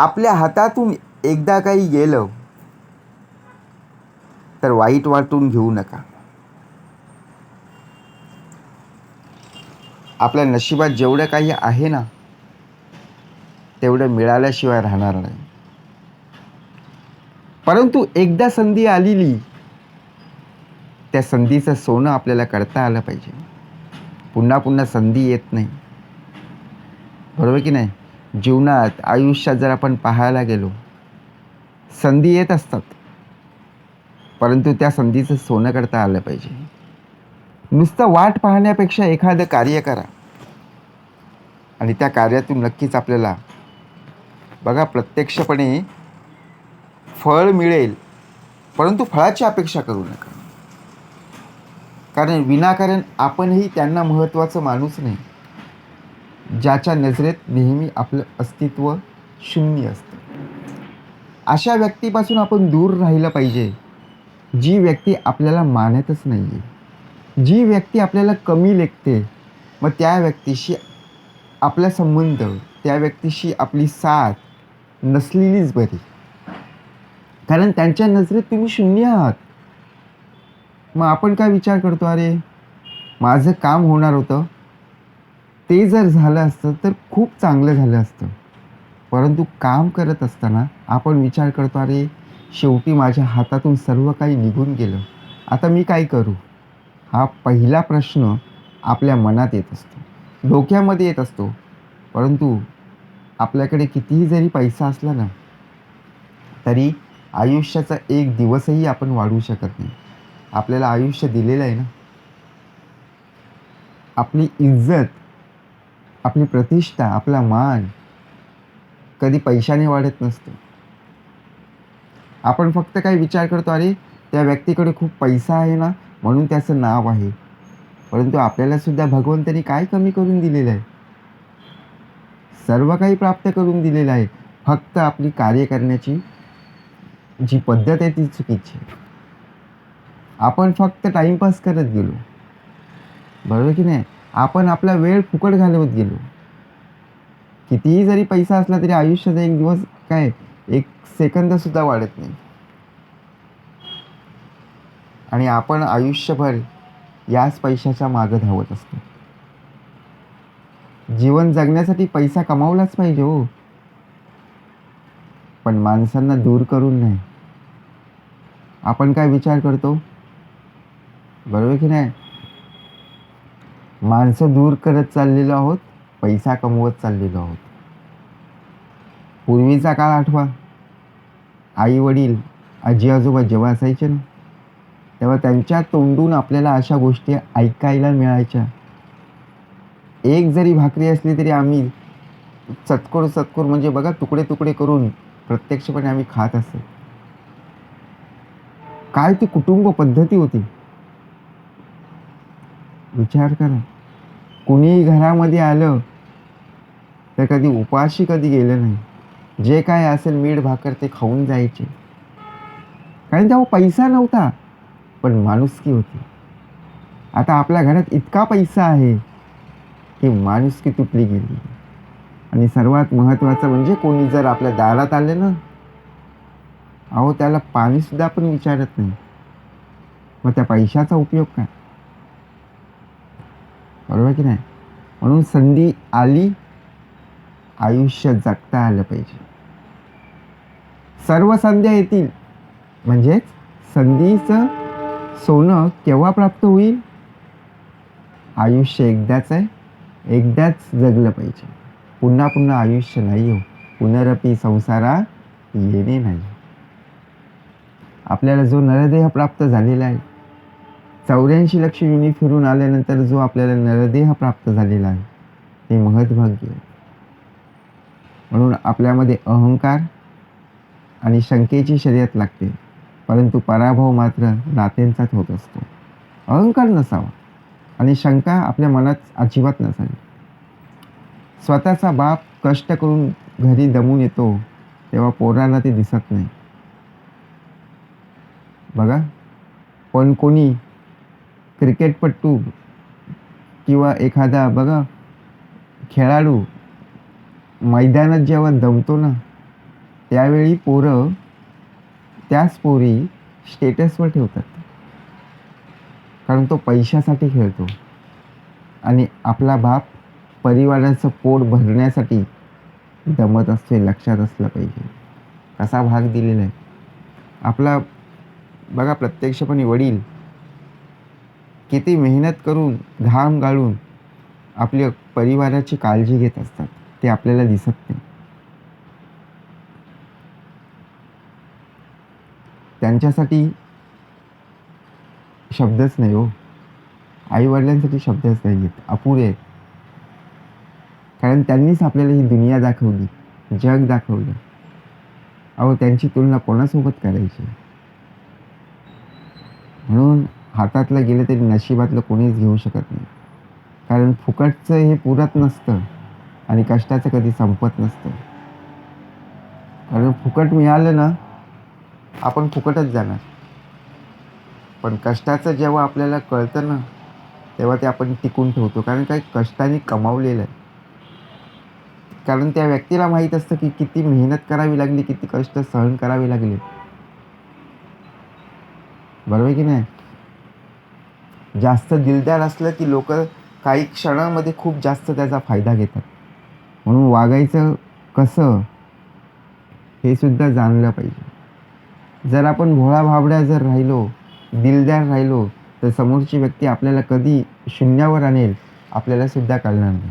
आपल्या हातातून एकदा काही गेलं तर वाईट वाटून घेऊ नका. आपल्या नशिबात जेवढं काही आहे ना तेवढं मिळाल्याशिवाय राहणार नाही. परंतु एकदा संधी आलेली त्या संधीचं सोनं आपल्याला करता आलं पाहिजे. पुन्हा पुन्हा संधी येत नाही. बरोबर की नाही? जीवनात आयुष्यात जर आपण पाहायला गेलो संधी येत असतात. परंतु त्या संधीचं सोनं करता आलं पाहिजे. नुसतं वाट पाहण्यापेक्षा एखादं कार्य करा. आणि त्या कार्यातून नक्कीच आपल्याला बघा प्रत्यक्षपणे फळ मिळेल परंतु फळाची अपेक्षा करू नका. कारण विनाकारण आपणही त्यांना महत्त्वाचं माणूस नाही. ज्याच्या नजरेत नेहमी आपलं अस्तित्व शून्य असतं. अशा व्यक्तीपासून आपण दूर राहिलं पाहिजे जी व्यक्ती आपल्याला मानतच नाही आहे जी व्यक्ती आपल्याला कमी लेखते मग त्या व्यक्तीशी आपला संबंध त्या व्यक्तीशी आपली साथ नसलेलीच बरी. कारण त्यांच्या नजरेत तुम्ही शून्य आहात. मग आपण काय विचार करतो? अरे माझं काम होणार होतं. ते जर झालं असतं तर खूप चांगलं झालं असतं. परंतु काम करत असताना आपण विचार करतो अरे शेवटी माझ्या हातातून सर्व काही निघून गेलं. आता मी काय करू? हा पहिला प्रश्न आपल्या मनात येत असतो. डोक्यामध्ये येत असतो. परंतु आपल्याकडे कितीही जरी पैसा असला ना तरी आयुष्याचा एक दिवसही आपण वाढवू शकत नाही. आपल्याला आयुष्य दिलेलं आहे ना. आपली इज्जत आपली प्रतिष्ठा आपला मान कधी पैशाने वाढत नसतो. आपण फक्त काही विचार करतो अरे त्या व्यक्तीकडे खूप पैसा आहे ना म्हणून त्याचं नाव आहे. परंतु आपल्यालासुद्धा भगवंतानी काय कमी करून दिलेलं आहे? सर्व काही प्राप्त करून दिलेलं आहे. फक्त आपली कार्य करण्याची जी पद्धत आहे ती चुकीची आहे. आपण फक्त टाईमपास करत गेलो. बरोबर की नाही? आपण आपला वेळ फुकट घालवत गेलो. कितीही जरी पैसा असला तरी आयुष्याचा एक दिवस काय एक सेकंदसुद्धा वाढत नाही. आणि आपण आयुष्यभर याच पैशाच्या मागं धावत असतो. जीवन जगण्यासाठी पैसा कमावलाच पाहिजे हो. पण माणसांना दूर करून नाही. आपण काय विचार करतो? बरोबर की नाही? माणसं दूर करत चाललेलो आहोत पैसा कमवत चाललेलो आहोत. पूर्वीचा काळ आठवा. आई वडील आजी आजोबा जेव्हा असायचे ना तेव्हा त्यांच्या तोंडून आपल्याला अशा गोष्टी ऐकायला मिळायच्या. एक जरी भाकरी असली तरी आम्ही चतकोर चतकोर म्हणजे बघा तुकडे तुकडे करून प्रत्यक्षपणे आम्ही खात असतो काय ती कुटुंब पद्धती होती? विचार करा. कुणीही घरामध्ये आलं तर कधी उपाशी कधी गेलं नाही. जे काय असेल मीठ भाकर ते खाऊन जायचे. कारण तेव्हा पैसा नव्हता पण माणुसकी होती. आता आपल्या घरात इतका पैसा आहे की माणुसकी तुटली गेली. आणि सर्वात महत्त्वाचं म्हणजे कोणी जर आपल्या दारात आले ना अहो त्याला पाणीसुद्धा आपण विचारत नाही. मग त्या पैशाचा उपयोग काय? बरोबर की नाही? म्हणून संधी आली आयुष्य जगता आलं पाहिजे. सर्व संध्या येतील. म्हणजेच संधीचं सोनं केव्हा प्राप्त होईल? आयुष्य एकदाच आहे. एकदाच जगलं पाहिजे. पुन्हा पुन्हा आयुष्य नाही हो. पुनरपी संसारा येणे नाही. आपल्याला जो नरदेह प्राप्त झालेला आहे चौऱ्याऐंशी लक्ष युनी फिरून आल्यानंतर जो आपल्याला नरदेह प्राप्त झालेला आहे ते महद्भाग्य आहे. म्हणून आपल्यामध्ये अहंकार आणि शंकेची शर्यत लागते परंतु पराभव मात्र नात्यांचाच होत असतो. अहंकार नसावा आणि शंका आपल्या मनात अजिबात नसावी. स्वतःचा बाप कष्ट करून घरी दमून येतो तेव्हा पोराला ते दिसत नाही. बघा पण कोणी क्रिकेटपट्टू किंवा एखादा बघा खेळाडू मैदानात जेव्हा दमतो ना त्यावेळी पोरं त्याच पोरी स्टेटसवर ठेवतात. कारण तो पैशासाठी खेळतो. आणि आपला बाप परिवाराचं पोट भरण्यासाठी दमत असतो हे लक्षात असलं पाहिजे. कसा भाग दिलेला आहे. आपला बघा प्रत्यक्षपणे वडील किती मेहनत करून घाम गाळून आपल्या परिवाराची काळजी घेत असतात ते आपल्याला दिसत नाही. त्यांच्यासाठी शब्दच नाही हो. आईवडिलांसाठी शब्दच नाही आहेत. अपुरे आहेत. कारण त्यांनीच आपल्याला ही दुनिया दाखवली जग दाखवलं. अहो त्यांची तुलना कोणासोबत करायची? म्हणून हातातलं गेलं तरी नशिबातलं कोणीच घेऊ शकत नाही. कारण फुकटचं हे पुरत नसतं आणि कष्टाचं कधी संपत नसतं. कारण फुकट मिळालं ना आपण फुकटच जाणार. पण कष्टाचं जेव्हा आपल्याला कळतं ना तेव्हा ते आपण टिकून ठेवतो. कारण काही कष्टाने कमावलेलं आहे. कारण त्या व्यक्तीला माहीत असतं की किती मेहनत करावी लागली किती कष्ट सहन करावे लागले. बरोबर की नाही? जास्त दिलदार असलं की लोक काही क्षणामध्ये खूप जास्त त्याचा फायदा घेतात. म्हणून वागायचं कसं हे सुद्धा जाणलं पाहिजे. जर आपण भोळा भाबड्या जर राहिलो दिलदार राहिलो तर समोरची व्यक्ती आपल्याला कधी शून्यावर आणेल आपल्याला सुद्धा कळणार नाही.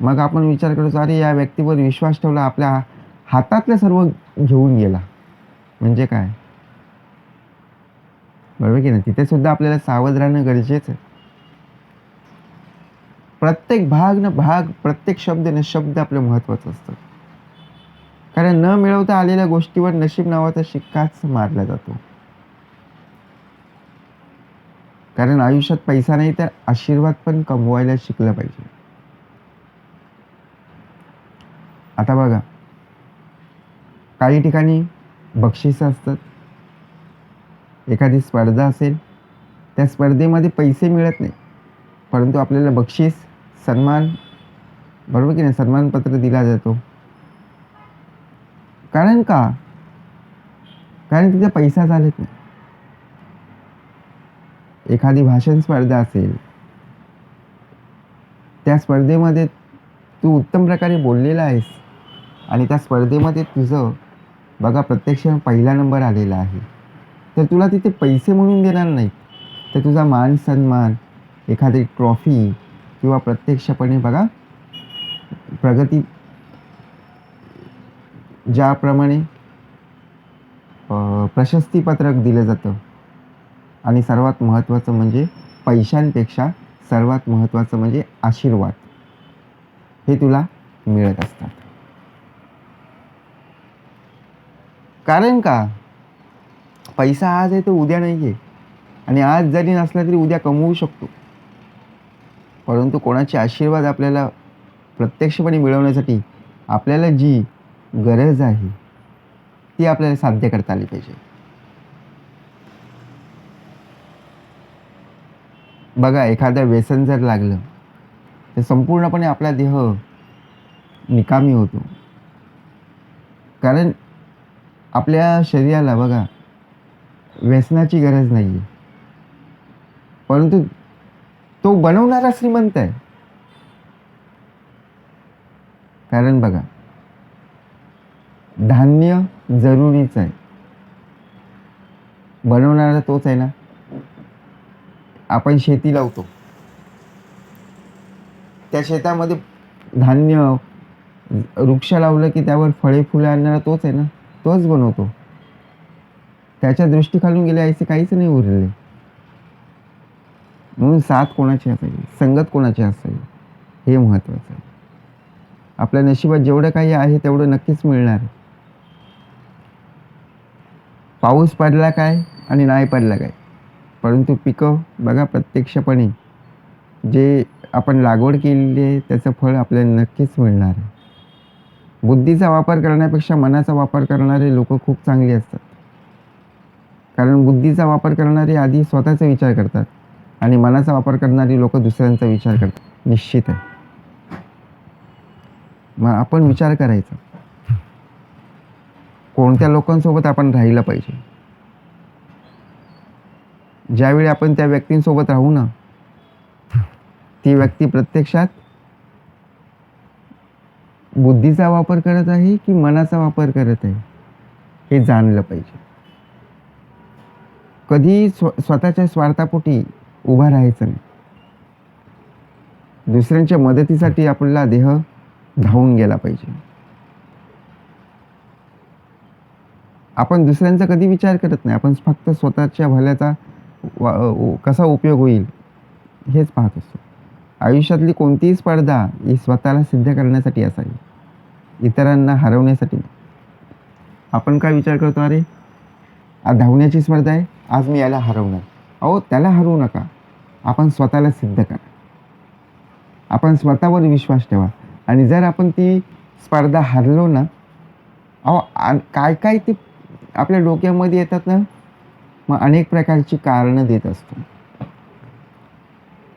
मग आपण विचार करतो अरे या व्यक्तीवर विश्वास ठेवला आपल्या हातातलं सर्व घेऊन गेला. म्हणजे काय? बरोबर की नाही? तिथे सुद्धा आपल्याला सावध राहणं गरजेचं आहे. प्रत्येक भाग न भाग प्रत्येक शब्द न शब्द आपलं महत्त्वाचं असतं. कारण न मिळवता आलेल्या गोष्टीवर नशीब नावाचा शिक्काच मारला जातो. कारण आयुष्यात पैसा नाही तर आशीर्वाद पण कमवायला शिकलं पाहिजे. आता बघा. काही ठिकाणी बक्षिसं असतात. एखादी स्पर्धा असेल त्या स्पर्धेमध्ये पैसे मिळत नाही. परंतु आपल्याला बक्षीस सन्मान बरोबर की नाही? सन्मानपत्र दिला जातो. कारण का? कारण तिथे पैसा चालत नाही. एखादी भाषण स्पर्धा असेल त्या स्पर्धेमध्ये तू उत्तम प्रकारे बोललेला आहेस आणि त्या स्पर्धेमध्ये तुझं बघा प्रत्यक्ष पहिला नंबर आलेला आहे. तर तुला तिथे पैसे म्हणून देणार नाहीत. तर तुझा मान सन्मान एखादी ट्रॉफी किंवा प्रत्यक्षपणे बघा प्रगती ज्याप्रमाणे प्रशस्तीपत्रक दिलं जातं. आणि सर्वात महत्त्वाचं म्हणजे पैशांपेक्षा सर्वात महत्त्वाचं म्हणजे आशीर्वाद. हे तुला मिळत असतात. कारण का? पैसा आज आहे तो उद्या नाही आहे आणि आज जरी नसला तरी उद्या कमवू शकतो. परंतु कोणाचे आशीर्वाद आपल्याला प्रत्यक्षपणे मिळवण्यासाठी आपल्याला जी गरज आहे ती आपल्याला साध्य करता आली पाहिजे. बघा एखादं व्यसन जर लागलं तर संपूर्णपणे आपला देह निकामी होतो. कारण आपल्या शरीराला बघा व्यसनाची गरज नाही आहे परंतु तो बनवणारा श्रीमंत आहे. कारण बघा धान्य जरुरीच आहे. बनवणारा तोच आहे ना? आपण शेती लावतो. त्या शेतामध्ये धान्य वृक्ष लावलं की त्यावर फळे फुले आणणारा तोच आहे ना? तोच बनवतो. त्याच्या दृष्टीखालून गेले असे काहीच नाही उरले. म्हणून साथ कोणाची असावी? संगत कोणाची असावी? हे महत्त्वाचं आहे. आपल्या नशिबात जेवढं काही आहे तेवढं नक्कीच मिळणार पाऊस पडला काय आणि नाही पडला काय? परंतु पिकं बघा प्रत्यक्षपणे. जे आपण लागवड केलेली आहे त्याचं फळ आपल्याला नक्कीच मिळणार आहे. बुद्धीचा वापर करण्यापेक्षा मनाचा वापर करणारे लोक खूप चांगली असतात. कारण बुद्धीचा वापर करणारे आधी स्वतःचा विचार करतात आणि मनाचा वापर करणारी लोक दुसऱ्यांचा विचार करतात. निश्चित आहे. मग आपण विचार करायचा. कोणत्या लोकांसोबत आपण राहिलं पाहिजे? ज्यावेळी आपण त्या व्यक्तींसोबत राहू ना ती व्यक्ती प्रत्यक्षात बुद्धीचा वापर करत आहे की मनाचा वापर करत आहे हे जाणलं पाहिजे. कधी स्व स्वतःच्या स्वार्थापोटी उभा राहायचं नाही. दुसऱ्यांच्या मदतीसाठी आपला देह धावून गेला पाहिजे. आपण दुसऱ्यांचा कधी विचार करत नाही. आपण फक्त स्वतःच्या भल्याचा वा- कसा उपयोग होईल हेच पाहत असतो. आयुष्यातली कोणतीही स्पर्धा ही स्वतःला सिद्ध करण्यासाठी असावी. इतरांना हरवण्यासाठी आपण काय विचार करतो? अरे धावण्याची स्पर्धा आहे आज मी याला हरवणार. अहो त्याला हरवू नका. आपण स्वतःला सिद्ध करा. आपण स्वतःवर विश्वास ठेवा. आणि जर आपण ती स्पर्धा हरलो ना अहो काय काय ते आपल्या डोक्यामध्ये येतात ना मग अनेक प्रकारची कारणं देत असतो.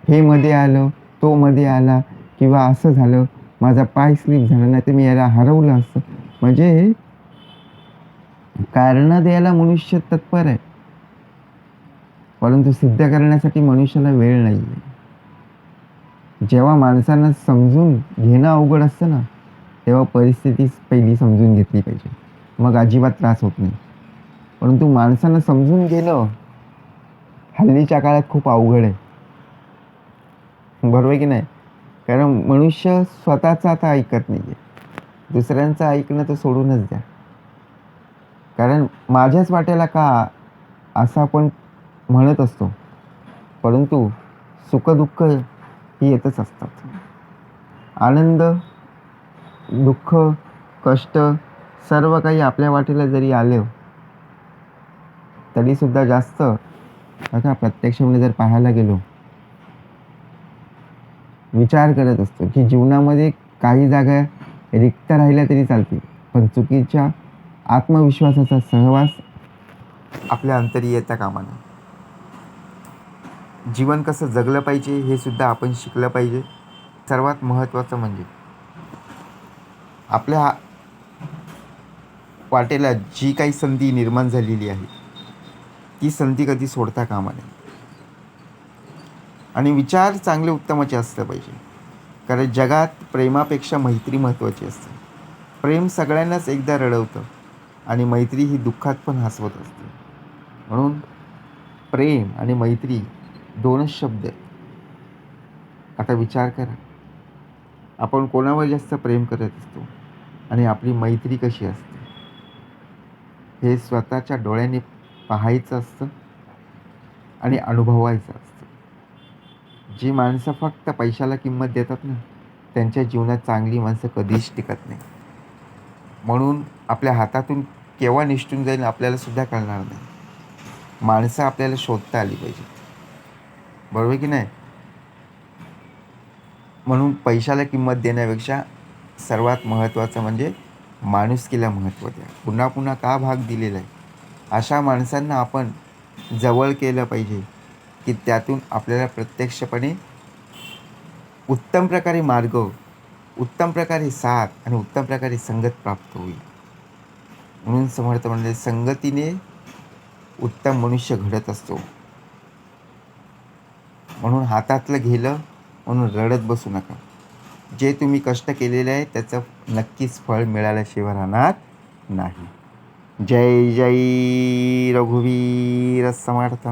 हे मध्ये आलं तो मध्ये आला किंवा असं झालं माझा पाय स्लिप झाला नाही तर मी याला हरवलं असतं. म्हणजे कारण द्यायला मनुष्य तत्पर आहे. परंतु सिद्ध करण्यासाठी मनुष्याला वेळ नाही आहे जेव्हा माणसांना समजून घेणं अवघड असतं ना तेव्हा परिस्थिती पहिली समजून घेतली पाहिजे. मग अजिबात त्रास होत नाही. परंतु माणसांना समजून घेणं हल्लीच्या काळात खूप अवघड आहे. बरोबर आहे की नाही? कारण मनुष्य स्वतःचा आता ऐकत नाही आहे दुसऱ्यांचं ऐकणं तर सोडूनच द्या. कारण माझ्याच वाट्याला का असं आपण म्हणत असतो? परंतु सुखदुःख ही येतच असतात. आनंद दुःख कष्ट सर्व काही आपल्या वाटेला जरी आलं तरीसुद्धा जास्त आता प्रत्यक्षामध्ये म्हणजे जर पाहायला गेलो विचार करत असतो की जीवनामध्ये काही जागा रिक्त राहिल्या तरी चालतील. पण चुकीच्या आत्मविश्वासाचा सहवास आपल्या अंतरी येता कामा नये जीवन कसं जगलं पाहिजे हे सुद्धा आपण शिकलं पाहिजे. सर्वात महत्त्वाचं म्हणजे आपल्या वाटेला जी काही संधी निर्माण झालेली आहे ती संधी कधी सोडता कामा नये. आणि विचार चांगले उत्तमाचे असलं पाहिजे. कारण जगात प्रेमापेक्षा मैत्री महत्त्वाची असते. प्रेम सगळ्यांनाच एकदा रडवतं. आणि मैत्री ही दुःखात पण हसवत असते. म्हणून प्रेम आणि मैत्री दोनच शब्द आहेत. आता विचार करा. आपण कोणावर जास्त प्रेम करत असतो आणि आपली मैत्री कशी असते? हे स्वतःच्या डोळ्याने पाहायचं असतं आणि अनुभवायचं असतं. जी माणसं फक्त पैशाला किंमत देतात ना त्यांच्या जीवनात चांगली माणसं कधीच टिकत नाही म्हणून आपल्या हातातून केव्हा निष्ठून जाईल आपल्याला सुद्धा कळणार नाही. माणसं आपल्याला शोधता आली पाहिजेत. बरोबर की नाही? म्हणून पैशाला किंमत देण्यापेक्षा सर्वात महत्त्वाचं म्हणजे माणुसकीला महत्त्व द्या. पुन्हा पुन्हा का भाग दिलेला आहे? अशा माणसांना आपण जवळ केलं पाहिजे की त्यातून आपल्याला प्रत्यक्षपणे उत्तम प्रकारे मार्ग उत्तम प्रकारे साथ आणि उत्तम प्रकारे संगत प्राप्त होईल. म्हणून समर्थ म्हणजे संगतीने उत्तम मनुष्य घडत असतो. म्हणून हातातलं गेलं म्हणून रडत बसू नका. जे तुम्ही कष्ट केलेले आहे त्याचं नक्कीच फळ मिळाल्याशिवाय राहणार नाही. जय जय रघुवीर समर्थ.